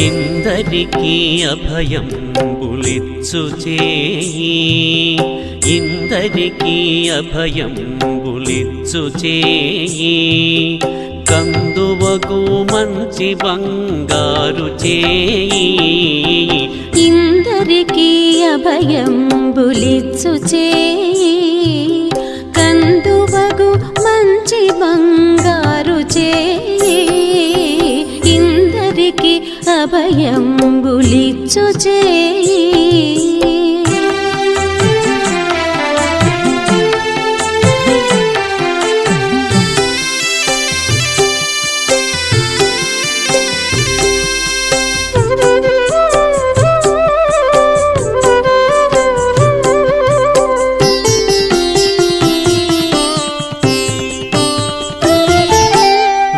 ఇందరికీ అభయం బులిచ్చు చేయి ఇందరికీ అభయం బులిచ్చు చేయి కందువకు మంచి బంగారు చేయి ఇందరికీ అభయం బులిచ్చు చేయి ఇందరికీ చేయి.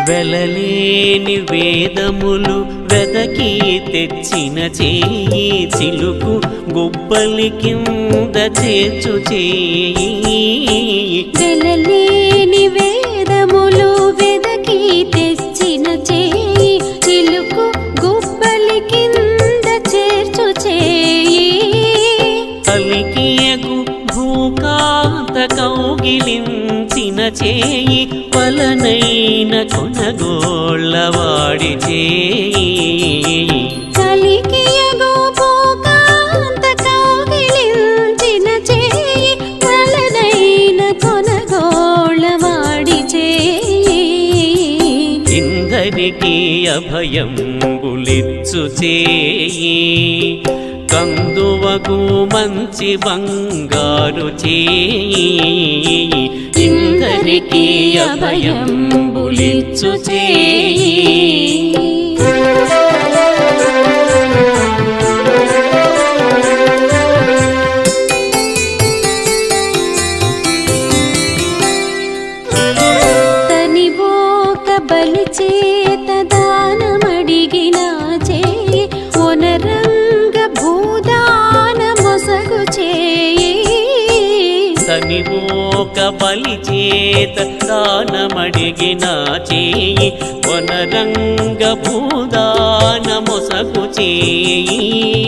వెలలి వెలలేని వేదములు వెదకి తెచ్చిన చేయి చిలుకు గుబ్బలి కింద చేర్చు చేయి. వెలలేని వేదములు వెదకి తెచ్చిన చేయి చిలుకు గుబ్బలి కింద చేర్చు చేయి. కలికియకు భూకాంత కౌగిలించిన చేయి పలనైన కొనగోళ్ళవాడి చేయి చేయి ఇందరికీ అభయం బులిచ్చు చేయి కందువకు మంచి బంగారు చేయి. ఇందరికీ అభయం బులిచ్చు చేయి. తనివోక తనివోక బలి చేత దానమడిగిన చేయి. వనరంగ భూదాన మొసగు చేయి.